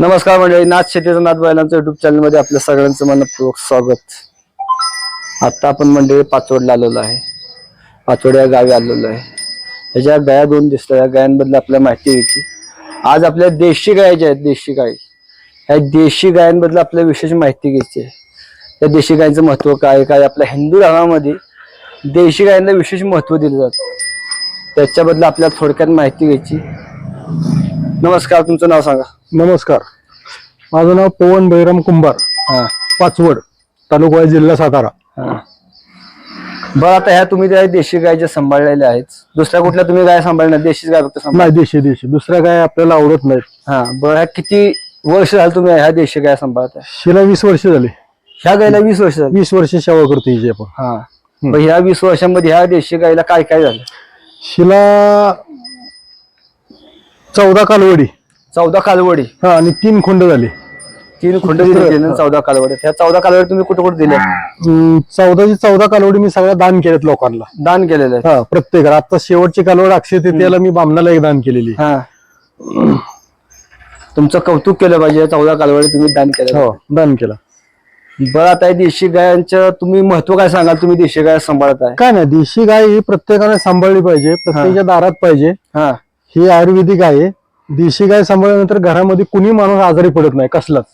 नमस्कार मंडळी नाथ शेतीचं नाथ बैलांचं युट्यूब चॅनलमध्ये आपल्या सगळ्यांचं मनपूर्वक स्वागत. आत्ता आपण मंडळी पाचवडला आलेलो आहे. पाचवड या गावी आलेलो आहे. ह्याच्या गाया दोन दिसतात या गायांबद्दल आपल्याला माहिती घ्यायची आज आपल्या देशी गाय ज्या आहेत देशी गाय ह्या देशी गायांबद्दल आपल्याला विशेष माहिती घ्यायची आहे. त्या देशी गायचं महत्त्व काय काय? आपल्या हिंदू धर्मामध्ये देशी गायांना विशेष महत्त्व दिलं जातं. त्याच्याबद्दल आपल्याला थोडक्यात माहिती घ्यायची. नमस्कार तुमचं नाव सांगा. नमस्कार. माझं नाव पवन बैराम कुंभार हा. पाचवड तालुका जिल्हा सातारा. हा. बरं आता ह्या तुम्ही त्या देशी गाय ज्या सांभाळलेल्या आहेत दुसऱ्या कुठल्या तुम्ही गाय सांभाळणार देशीच गाय फक्त सांभाळ नाही देशी देशी. दुसऱ्या काय आपल्याला आवडत नाहीत. हा बरं ह्या किती वर्ष झालं तुम्ही ह्या देशी गाय सांभाळताय? शिला वीस वर्ष झाली. ह्या गायला वीस वर्ष झाली? वीस वर्ष सेवा करतो हिची आपण. हा. मग ह्या वीस वर्षांमध्ये ह्या देशी गायला काय काय झालं? शिला चौदा कालवडी. चौदा कालवडी. हा आणि तीन खुंड झाली. तीन खुंड दिली ना चौदा कालवडी. ह्या चौदा कालवडी तुम्ही कुठे कुठे दिल्या? चौदाची चौदा कालवडी मी सगळ्या दान केल्यात लोकांना. दान केलेलं आहे. हा प्रत्येक आता शेवटची कालवड अक्षय तृतीयाला मी बामणाला एक दान केलेली. हा. तुमचं कौतुक केलं पाहिजे. चौदा कालवडी तुम्ही दान केलं हो दान केला. बरं आता या देशी गायांचं तुम्ही महत्त्व काय सांगाल? तुम्ही देशी गाय सांभाळताय. काय नाही देशी गाय ही प्रत्येकाने सांभाळली पाहिजे. प्रत्येकाच्या दारात पाहिजे. हा. ही आयुर्वेदिक आहे. देशी गाय सांभाळल्यानंतर घरामध्ये कुणी माणूस आजारी पडत नाही कसलाच.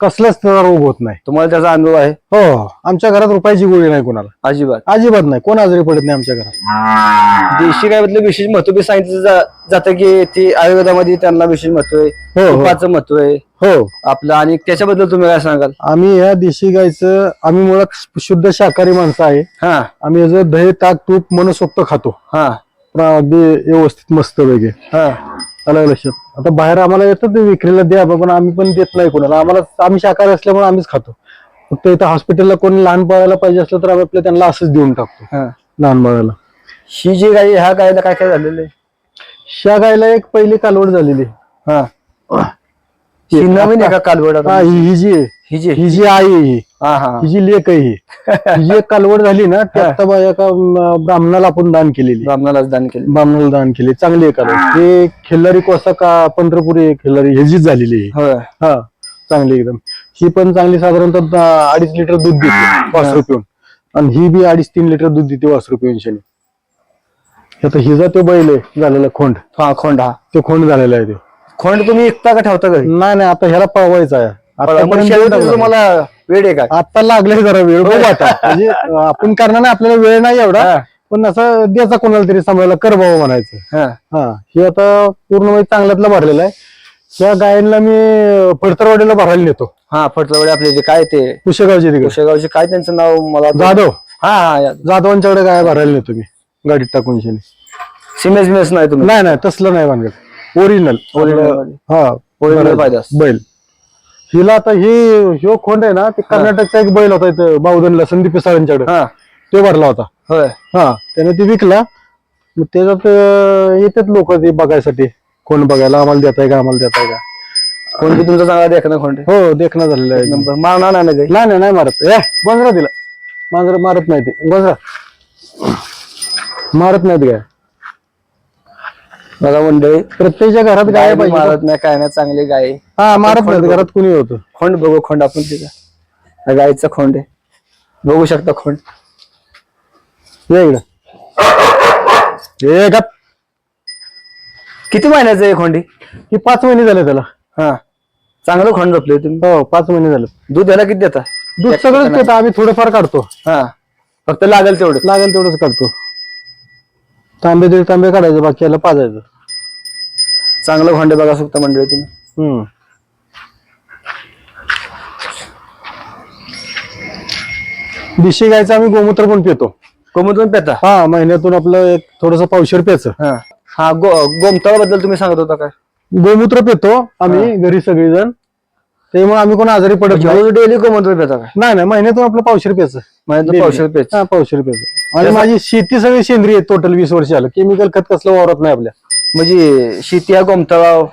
कसलाच त्याचा रोग होत नाही. तुम्हाला त्याचा अनुभव आहे? हो आमच्या घरात रुपयाची गोळी नाही कोणाला. अजिबात. अजिबात नाही. कोण आजारी पडत नाही आमच्या घरात. देशी गायबद्दल विशेष महत्त्व बी सांगितलं जा- जातं की ती आयुर्वेदामध्ये त्यांना विशेष महत्त्व आहे. हो हो. तुपाचं महत्त्व आहे. हो. आपलं आणि त्याच्याबद्दल तुम्ही काय सांगाल? आम्ही या देशी गायचं आम्ही मुळात शुद्ध शाकाहारी माणसं आहे. हा. आम्ही याचं दही ताक तूप मनसोक्त खातो. हा. अगदी व्यवस्थित मस्त वेगळे हा आलं लक्षात? आता बाहेर आम्हाला येतं ते विक्रीला द्या पण आम्ही पण देत नाही कोणाला. आम्हाला आम्ही शाकाहारी असल्यामुळे आम्हीच खातो. फक्त इथं हॉस्पिटलला कोणी लहान बाळाला पाहिजे असलं तर आम्ही आपल्या त्यांना असंच देऊन टाकतो. हा. लहान बाळाला. ही जी गाय ह्या गायला काय काय झालेलं आहे? शा गायला एक पहिली कालवड झालेली हा. ही नवीन आहे का कालवड आता? हा ही ही जी आहे, ही जी ही जी आई आहे ही हा. हा ही जी लेक आहे ही ही जी एक कालवड झाली ना ती आता बा- एका अं, ब्राह्मणाला आपण दान केलेली. ब्राह्मणालाच दान केलं ब्राह्मणाला दान केली चांगली आहे कालवड हे. खिल्लारी कोसा का पंढरपुरी खिल्लारी ह्याचीच झालेली आहे. होय. हा चांगली एकदम. ही पण चांगली साधारणतः दा- अडीच लिटर दूध देते वासरू पिऊन. आणि ही बी अडीच तीन लिटर दूध देते वासरू पिऊन शनी आता हिजा तो बैल आहे झालेला खोंड. हा खोंड हा. तो खोंड झालेला आहे तो. खोंड तुम्ही एकता का ठेवता घरी? नाही नाही आता ह्याला पळवायचा आहे. मग आतापर्यंत शेवटी लागला. तुम्हाला वेळ आहे का? आता लागले जरा वेळ बघू आता. म्हणजे आपण करणार नाही आपल्याला वेळ नाही एवढा. हा. पण असं द्यायचा कोणाला तरी सांभाळायला कर बाबा म्हणायचं. हा. हा हे आता पूर्ण म्हणजे चांगल्यातला भरलेला आहे. त्या गायनला मी फडतरवाडीला भरायला नेतो. हा फटलवडे आपले जे काय ते कुशेगावची तिकडे. कुशेगावचे काय त्यांचं नाव मला जाधव. हा हा या- जाधवांच्याकडे गाय भरायला नेतो मी. गाडीत टाकून शेणी. सिमेज बिमेज नाही तुम्ही? नाही नाही तसलं नाही भानगड. ओरिजिनल. हा. पायदास. बैल. हिला आता ही ह्यो खोंड आहे ना ते कर्नाटकचा एक बैल होता इथं बावधनला संदीप पिसाळ्यांच्याकडे हा. तो भरला होता. होय. हा त्याने ती विकला. मग त्याच्यात येतात लोक ते बघायसाठी. कोण बघायला आम्हाला देताय का आम्हाला देताय का? कोणती तुमचा चांगला देखणं खोंड? हो देखणं झालेलं आहे. नंबर. मारणार नाही ना काही. नाही नाही मारत. ए गोंजरा दिला. मांजर मारत नाही ते गोंजरा मारत नाहीत गाय बघा मंडळी. प्रत्येकच्या घरात गाय पाहिजे. मारत नाही काय नाही चांगली गाय. आहे. हा मारत नाहीत घरात कुणी होतं? खोंड बघू खोंड आपण तिचा हा गायचा खोंड आहे. बघू शकता खोंड. ये इकडं. ये गप. किती महिन्याचं आहे खोंडी? ही पाच महिने झाले त्याला. हा. चांगलं खोंड जपले तुम्ही. हो पाच महिने झाले. दूध याला किती देता? दूध सगळंच देतं आम्ही थोडंफार काढतो. हा. फक्त लागेल तेवढं लागेल तेवढंच काढतो. तांबे दीड तांबे काढायचं बाकी याला पाजायचं. चांगलं खोंड बघा शकता मंडळी तुम्ही. हम्म. देशी गायचं आम्ही गोमूत्र पण पितो. कोमतून पेता? हा महिन्यातून आपलं एक थोडस पावशेर प्यायचं. हा. हा गो गोमताळाबद्दल तुम्ही सांगत होता काय? गोमूत्र पितो आम्ही घरी सगळेजण. त्यामुळे आम्ही कोण आजारी पडत नाही. डेली गोमंत्र पेता काय? नाही नाही महिन्यातून आपलं पावशेर प्यायचं. म्हणजे पावशेर पेच हा पावशेर प्यायचं. आणि माझी शेती सगळी सेंद्रिय टोटल वीस वर्ष आलं केमिकल खत कसलं वावरत नाही आपल्या. म्हणजे शेती या गोमतळाव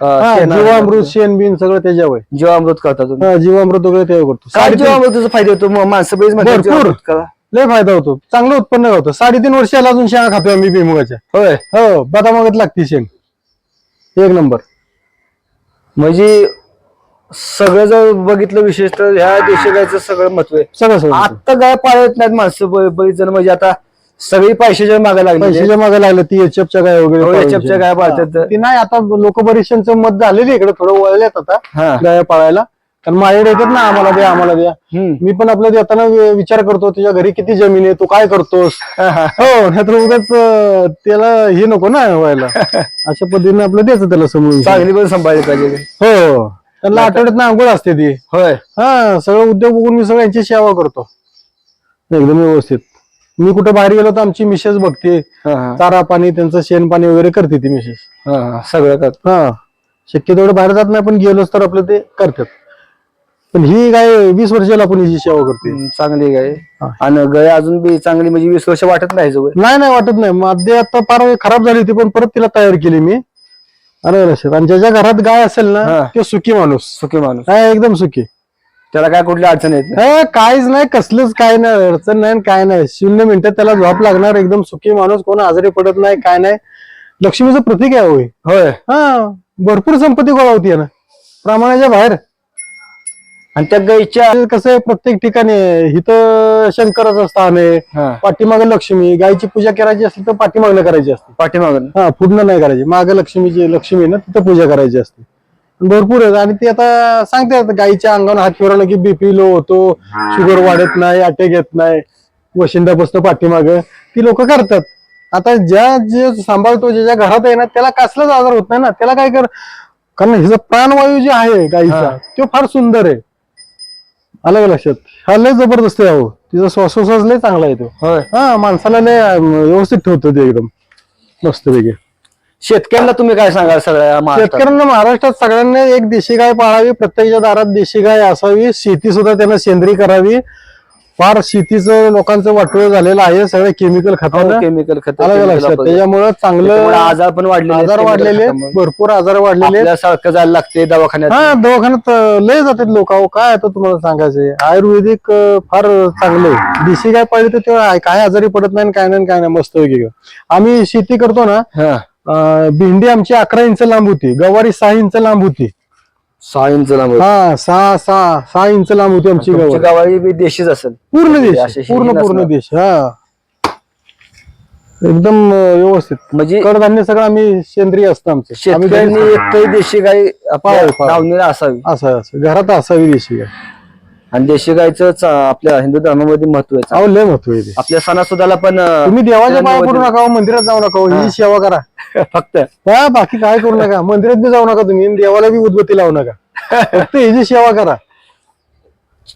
हा, जीवामृत शेण बिन सगळं त्याच्यावर. जीवामृत करता तुम्ही. हा, जीवामृत वगैरे ते करतो. काय साडेतीन जीवामृताचा फायदा होतो? माणसं भरपूर. जीवामृत करा. लय फायदा होतो. चांगलं उत्पन्न होतं साडेतीन वर्षाला अजून शेंगा खातोय आम्ही भुईमुगाच्या. होय. हो बदामागत लागते शेंग एक नंबर. म्हणजे सगळं जर बघितलं विशेष तर ह्या देशी गायचं सगळं महत्त्व आहे. सगळं सगळं. आता गाय पाळत नाहीत माणसं ब- बरीच जण. म्हणजे आता सगळी पैशाच्या मागे लागली पैशाच्या मागे लागलं ती एचएफच्या गाय वगैरे हो, पाळायची. HF च्या गाय पाळतात. हा. ती नाही आता लोक बरेचशांचं मत झालेली इकडे थोडं वळल्यात आता हा. गाय पाळायला. कारण माझ्याकडे येतात ना आम्हाला द्या आम्हाला द्या. मी पण आपल्या देताना विचार करतो तुझ्या घरी किती जमीन आहे तू काय करतोस? हो नाहीतर उगाच त्याला हे नको ना व्हायला. अशा पद्धतीने आपलं द्यायचं त्याला समजून. चांगली पण सांभाळली पाहिजे. हो. त्यांना आठवड्यात ना आंघोळ असते ती. होय. हा सगळं उद्योग बघून मी सगळ्यांची सेवा करतो. एकदम व्यवस्थित. मी कुठं बाहेर गेलो तर आमची मिसेस बघते. चारा पाणी त्यांचं शेण पाणी वगैरे करते ती मिसेस. सगळं कर हा. शक्य तेवढं बाहेर जात नाही पण गेलोच तर आपलं ते करतात. पण ही गाय वीस वर्षाला आपण हिची सेवा करते. चांगली गाय. आणि गाय अजून बी चांगली म्हणजे वीस वर्ष वाटत नाही जवळ नाही नाही वाटत नाही. मध्ये आता फार खराब झाली होती पण परत तिला तयार केली मी. अरे लक्षात. आणि ज्याच्या घरात गाय असेल ना. तो सुखी माणूस. सुखी माणूस. एकदम सुखी. त्याला काय कुठली अडचण येत नाही. हे काहीच नाही कसलंच काय नाही अडचण नाही काय नाही. शून्य मिनिटात त्याला झोप लागणार एकदम सुखी माणूस कोण आजारी पडत नाही काय नाही. लक्ष्मीचं प्रतीक आहे होय. होय. हा भरपूर संपत्ती गोळा होती ना प्रमाणाच्या बाहेर. आणि त्या गायच्या कसं आहे प्रत्येक ठिकाणी. इथं शंकराचं स्थान आहे हा, पाठीमागे लक्ष्मी गायची पूजा करायची असेल तर पाठीमागणं करायची असते. पाठीमागून हा पुढनं नाही करायची. मागे लक्ष्मीची लक्ष्मी आहे ना तिथं पूजा करायची असते. भरपूर आहेत. आणि ते आता सांगतात गायीच्या अंगावर हात फिरवला की बीपी लो होतो शुगर वाढत नाही अटॅक येत नाही वशिंडा बसतो पाठीमाग. ती लोक करतात. आता ज्या जे सांभाळतो ज्याच्या घरात आहे ना त्याला कसलाच आजार होत नाही ना. त्याला काय कर कारण हिचा प्राणवायू जे आहे गायीचा. तो फार सुंदर आहे. आलं का लक्षात? हा लय जबरदस्त आहे अहो. तिचा श्वासोश्वास लय चांगला आहे तो. हा माणसाला लय व्यवस्थित ठेवतो ते एकदम. मस्तपैकी. शेतकऱ्यांना तुम्ही काय सांगाल सगळ्या महाराष्ट्रात? शेतकऱ्यांना महाराष्ट्रात सगळ्यांना एक देशी गाय पाळावी प्रत्येकाच्या दारात देशी गाय असावी शेती सुद्धा त्यांना सेंद्रिय करावी. फार शेतीचं लोकांचं वाटोळ झालेलं आहे सगळं केमिकल खतानं. केमिकल खत आलं का लक्षात? त्याच्यामुळे चांगलं आजार पण आहेत आजार वाढलेले आहेत. भरपूर आजार वाढलेले आहेत. सारखं जायला लागते दवाखान्यात. हा दवाखान्यात अं, लय जातात लोक. अहो काय आता तुम्हाला सांगायचंय आयुर्वेदिक अं, फार चांगलं देशी गाय पाहिजे तर तेव्हा काय आजारी पडत नाही आणि काय नाही आणि काय नाही. मस्त वगैरे आम्ही शेती करतो ना हा. भेंडी आमची अकरा इंच लांब होती. गवारी सहा इंच लांब होती. सहा इंच लांब होतं. हा सहा सहा सहा इंच लांब होती आमची तुमची गवारी. गावाळी बी देशीच असेल. पूर्ण म्हणजे देश अशी पूर्ण हिरवी पूर्ण नसणार. देश हा. एकदम अं, व्यवस्थित. म्हणजे कडधान्य सगळं आम्ही सेंद्रिय असतं आमचं. आम्ही शेतकऱ्यांनी घरीच एकही देशी गाय पाळावी, असावी. असं असं. घरात असावी देशी गाय आणि देशी गायचं चा- आपल्या हिंदू धर्मामध्ये महत्त्व आहे. अहो लय महत्त्व आहे ते. आपल्या सणासुदाला पण अं, तुम्ही देवाच्या पाया पडू नका हो, मंदिरात जाऊ नका हो, ही. सेवा करा. फक्त. हा बाकी काय करू नका. मंदिरात बी जाऊ नका तुम्ही आणि देवाला बी उदबत्ती लावू नका. फक्त ह्याची सेवा करा.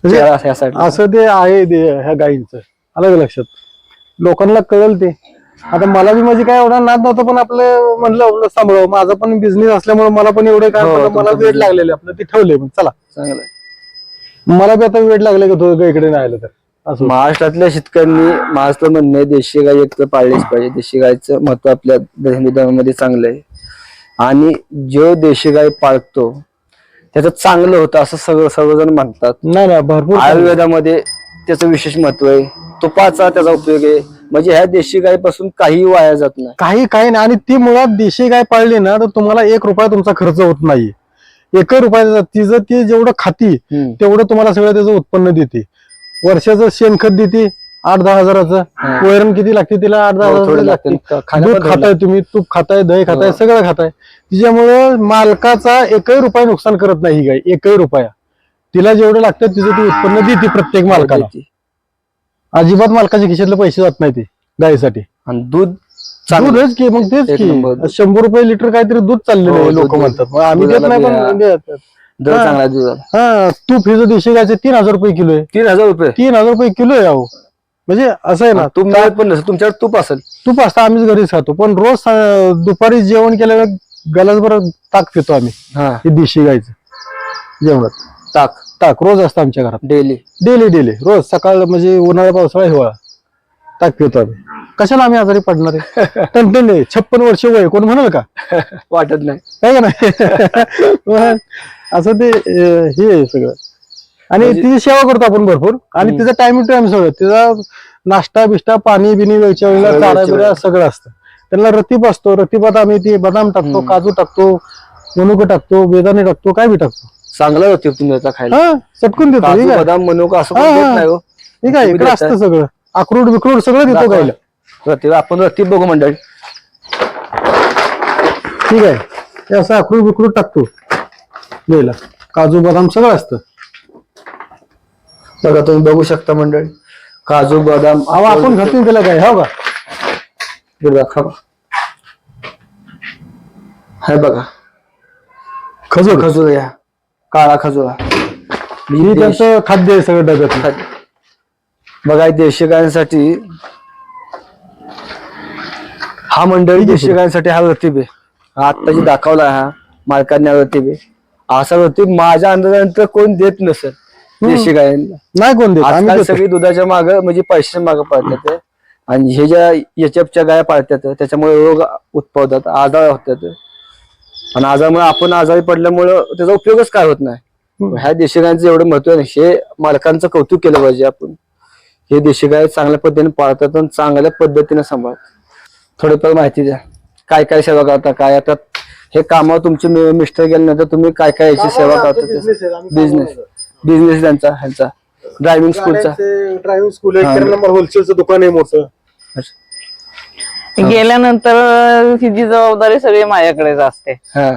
म्हणजे side ला. असं ते आहे ते ह्या गायींचं. आलं का लक्षात. लोकांना कळल ते. आता मला बी माझी काय एवढा नाद नव्हता पण आपलं म्हणलं आपलं सांभाळावं. माझा पण बिझनेस असल्यामुळे मला पण एवढे काय हो, मला तुमचा वेळ business. लागलेले आपलं ते ठेवले पण चला. चांगलं आहे. मला बी आता वेळ लागले का तो इकडे नाही आलं तर. असं महाराष्ट्रातल्या शेतकऱ्यांनी महाराष्ट्र म्हणणे देशी गाय एक तर पाळलीच पाहिजे. देशी गायचं महत्त्व आपल्या धर्मामध्ये चांगलं आहे. आणि जो देशी गाय पाळतो त्याचं चांगलं होतं असं सगळं सर्वजण म्हणतात. नाही नाही भरपूर आयुर्वेदामध्ये त्याचं विशेष महत्त्व आहे. तुपाचा त्याचा उपयोग आहे. म्हणजे ह्या देशी गायपासून काही वाया जात नाही. काही काही नाही. आणि ती मुळात देशी गाय पाळली ना तर तुम्हाला एक रुपया तुमचा खर्च होत नाही एकही रुपया तिचं ती जेवढं खाती. तेवढं तुम्हाला सगळं त्याचं उत्पन्न देते वर्षाचं शेणखत देते आठ दहा हजाराचं हा. वैरण किती लागते तिला आठ दहा हो, हजार थोडं लागते खाताय तुम्ही तूप खाताय दही खाताय हो. सगळं खाताय तिच्यामुळं मालकाचा एकही रुपया नुकसान करत नाही ही गाय एकही रुपया तिला जेवढं लागतं तिचं ती उत्पन्न देते प्रत्येक मालकाला. अजिबात मालकाच्या खिशातले पैसे जात नाही ते गायीसाठी आणि दूध. दूधच की मग तेच एक नंबर की दूध. शंभर रुपये लिटर काहीतरी दूध चाललेलं हो, आहे लोक दूध- म्हणतात. मग आम्ही देत दुधाला नाही बी, पण देतात. दर हा. चांगला आहे. दुधाला हा तूप हे जो देशी गायचं तीन हजार रुपये किलो आहे. तीन हजार रुपये? तीन हजार रुपये किलो आहे अहो. म्हणजे असं आहे ना तूप मिळत पण नसेल तुमच्याकडे तूप असेल. तूप असतं आम्हीच घरीच खातो. पण रोज अं, दुपारी जेवण केल्यावर गलासभर ताक पितो आम्ही. हा. हे देशी गायचं. जेवणात. ताक. ताक रोज असतं आमच्या घरात. डेली. Daily daily. रोज सकाळ म्हणजे उन्हाळा पावसाळा हिवाळा. ताक पितो आम्ही. कशाला आम्ही आजारी पडणार आहे? टनटन छप्पन वर्ष वय कोण म्हणाल का? वाटत नाही. काय का नाही? असं ते हे सगळं. आणि म्हणजे- तिची सेवा करतो आपण भरपूर. आणि. तिचा टाइम टू टाइम सगळं. तिचा नाश्ता बिष्टा पाणी बिनी वेळच्या वेळेला सगळं चारा बिरा सगळं असतं. त्यांना रतीप असतो. रतीपात आम्ही ते बदाम टाकतो. काजू टाकतो मनुक टाकतो बेदाणे टाकतो काय बी टाकतो. चांगला होते तुम्ही त्याचा खायला. चटकून देतो बदाम मनुका असं हा, ठीक आहे इकडे. असतं सगळं. अक्रोड बिक्रोड सगळं देतो दाखवा. रतीब आपण रतीब बघू मंडळी. ठीक आहे. असं अक्रोड बिक्रोड टाकतो. गायला काजू बदाम सगळं असतं. बघा तुम्ही बघू शकता मंडळी. काजू बदाम अहो आपण घातून त्याला काय? हो का? हे बघा खजूर. खजूर या. काळा खजूर. हा. देश- त्यांचं खाद्य आहे सगळं डब्यात बघा देशी गायांसाठी हा मंडळी देशी गायांसाठी हा रतीब आहे. हा आत्ता जी दाखवला हा मालकांनी हा रतीब आहे. असा रतीब माझ्या अंदाजानंतर कोण देत नसेल. देशी गायांना नाही कोण देत आजकाल. सगळी दुधाच्या माग म्हणजे पैशाच्या मागे पळतात. आणि हे ज्या याच्याच्या गाया पाळतात त्याच्यामुळे रोग उत्पादतात आजार होतात. आणि आजारमुळे आपण आजारी पडल्यामुळं त्याचा उपयोगच काय होत नाही. ह्या देशी गायांचं एवढं महत्त्व आहे हे मालकांचं कौतुक केलं पाहिजे आपण. हे देशी गाय चांगल्या पद्धतीने पाळतात आणि चांगल्या पद्धतीने सांभाळतात. थोडीफार माहिती द्या. काय काय सेवा करता काय आता हे कामावर तुमचे मिस्टर गेल्यानंतर तुम्ही काय काय याची सेवा करता बिझनेस बिझनेस त्यांचा ह्यांचा. ड्रायव्हिंग स्कूलचा ड्रायव्हिंग स्कूल आहे किराणा माल होलसेलचं दुकान आहे मोठं. गेल्यानंतर ही जी जबाबदारी सगळी माझ्याकडेच असते. हा.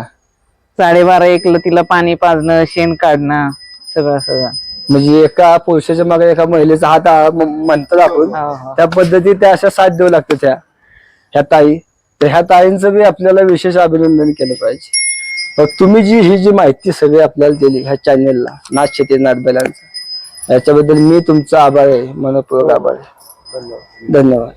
साडेबारा एकला तिला पाणी पाजणं शेण काढणं सगळं सगळं. म्हणजे एका पुरुषाच्या मागे एका महिलेचा हात म्हणतात आपण हो, हो. त्या पद्धतीत त्या अशा साथ देऊ लागतात ह्या ह्या ताई तर ह्या ताईंचं बी आपल्याला विशेष अभिनंदन केलं पाहिजे. मग तुम्ही जी ही जी माहिती सगळी आपल्याला दिली ह्या चॅनेलला नाच शेती नाटबैलांचा याच्याबद्दल मी तुमचा आभार आहे. मनपूर्वक आभार आहे. धन्यवाद.